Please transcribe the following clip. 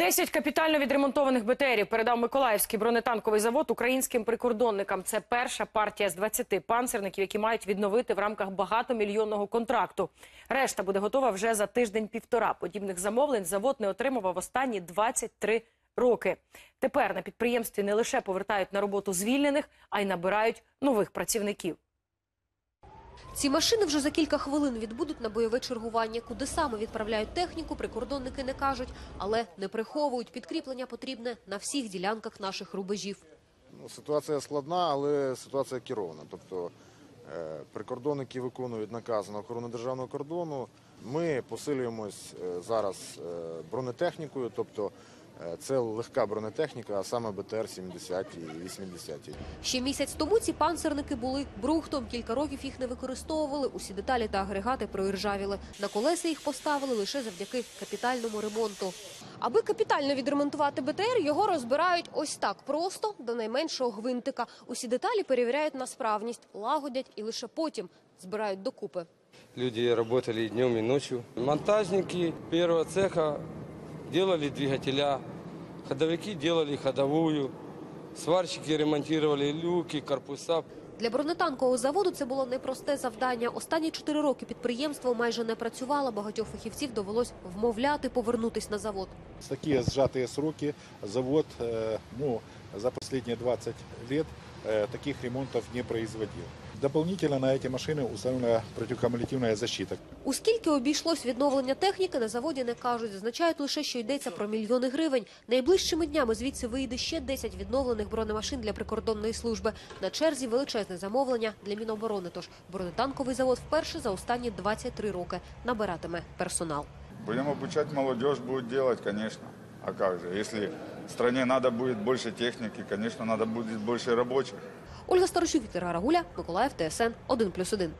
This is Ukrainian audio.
10 капітально відремонтованих БТРів передав Миколаївський бронетанковий завод українським прикордонникам. Це перша партія з 20 панцерників, які мають відновити в рамках багатомільйонного контракту. Решта буде готова вже за тиждень-півтора. Подібних замовлень завод не отримував останні 23 роки. Тепер на підприємстві не лише повертають на роботу звільнених, а й набирають нових працівників. Ці машини вже за кілька хвилин відбудуть на бойове чергування. Куди саме відправляють техніку, прикордонники не кажуть, але не приховують. Підкріплення потрібне на всіх ділянках наших рубежів. Ну, Ситуація складна, але ситуація керована. Тобто е, прикордонники виконують наказ на охорону державного кордону. Ми посилюємось е, зараз е, бронетехнікою, тобто це легка бронетехніка, а саме БТР-70 і 80. Ще місяць тому ці панцерники були брухтом. Кілька років їх не використовували. Усі деталі та агрегати проіржавіли. На колеса їх поставили лише завдяки капітальному ремонту. Аби капітально відремонтувати БТР, його розбирають ось так просто до найменшого гвинтика. Усі деталі перевіряють на справність, лагодять і лише потім збирають докупи. Люди работали и днем, и ночью. Монтажники первого цеха делали двигателя, ходовики делали ходовую, сварщики ремонтировали люки, корпуса. Для бронетанкового заводу це було непросте завдання. Останні чотири роки підприємство майже не працювало. Багатьох фахівців довелось вмовляти повернутись на завод. Такие сжатые сроки завод э, ну, за последние 20 лет э, таких ремонтов не производил. Дополнительно на эти машины установлена противокумулятивная защита. У скільки обійшлось відновлення техніки, на заводі не кажуть. Зазначають лише, що йдеться про мільйони гривень. Найближчими днями звідси вийде ще 10 відновлених бронемашин для прикордонної служби. На черзі величезне замовлення для Міноборони. Тож бронетанковий завод вперше за останні 23 роки набиратиме персонал. Будем обучать молодежь, будет делать, конечно. А как же? Если стране надо будет больше техники, конечно, надо будет больше рабочих. Ольга Старощук, Віктор Гарагуля, Миколаїв, ТСН 1+,1.